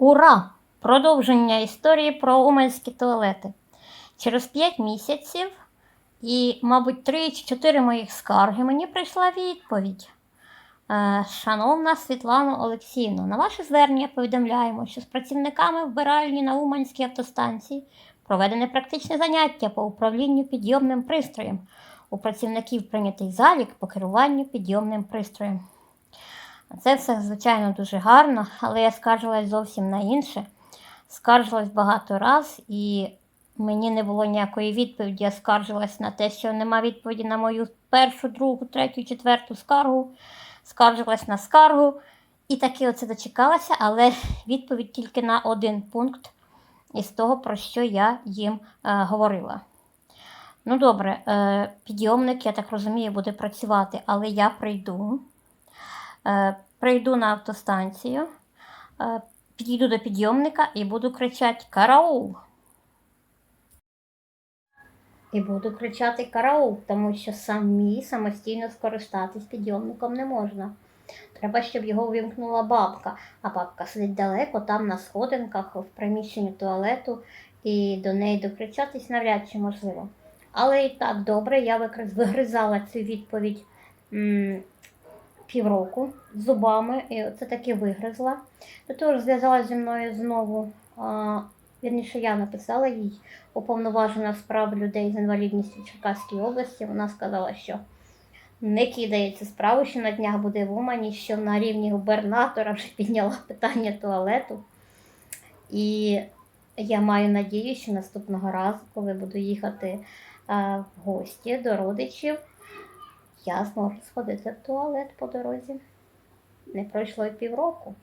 Ура! Продовження історії про уманські туалети. Через 5 місяців і, мабуть, 3 чи 4 моїх скарги мені прийшла відповідь. Е, Шановна Світлана Олексіївна, на ваше звернення повідомляємо, що з працівниками вбиральні на Уманській автостанції проведене практичне заняття по управлінню підйомним пристроєм. У працівників прийнятий залік по керуванню підйомним пристроєм. Це все, звичайно, дуже гарно, але я скаржилась зовсім на інше. Скаржилась багато раз, і мені не було ніякої відповіді. Я скаржилась на те, що нема відповіді на мою першу, другу, третю, четверту скаргу. Скаржилась на скаргу. І таки оце дочекалася, але відповідь тільки на один пункт із того, про що я їм е, говорила. Ну, добре, е, підйомник, я так розумію, буде працювати, але я прийду. Е, прийду на автостанцію, е, підійду до підйомника і буду кричати Караул. І буду кричати караул, тому що самі самостійно скористатись підйомником не можна. Треба, щоб його вимкнула бабка, а бабка сидить далеко, там на сходинках, в приміщенні туалету, і до неї докричатись навряд чи можливо. Але і так добре, я вигризала цю відповідь півроку зубами, і це таки вигризла. До того ж зв'язалася зі мною знову. Вірніше, я написала їй уповноважена з прав людей з інвалідністю в Черкаській області. Вона сказала, що не кидається справу, що на днях буде в Умані, що на рівні губернатора вже підняла питання туалету. І я маю надію, що наступного разу, коли буду їхати в гості до родичів, я зможу сходити в туалет по дорозі. Не пройшло й півроку.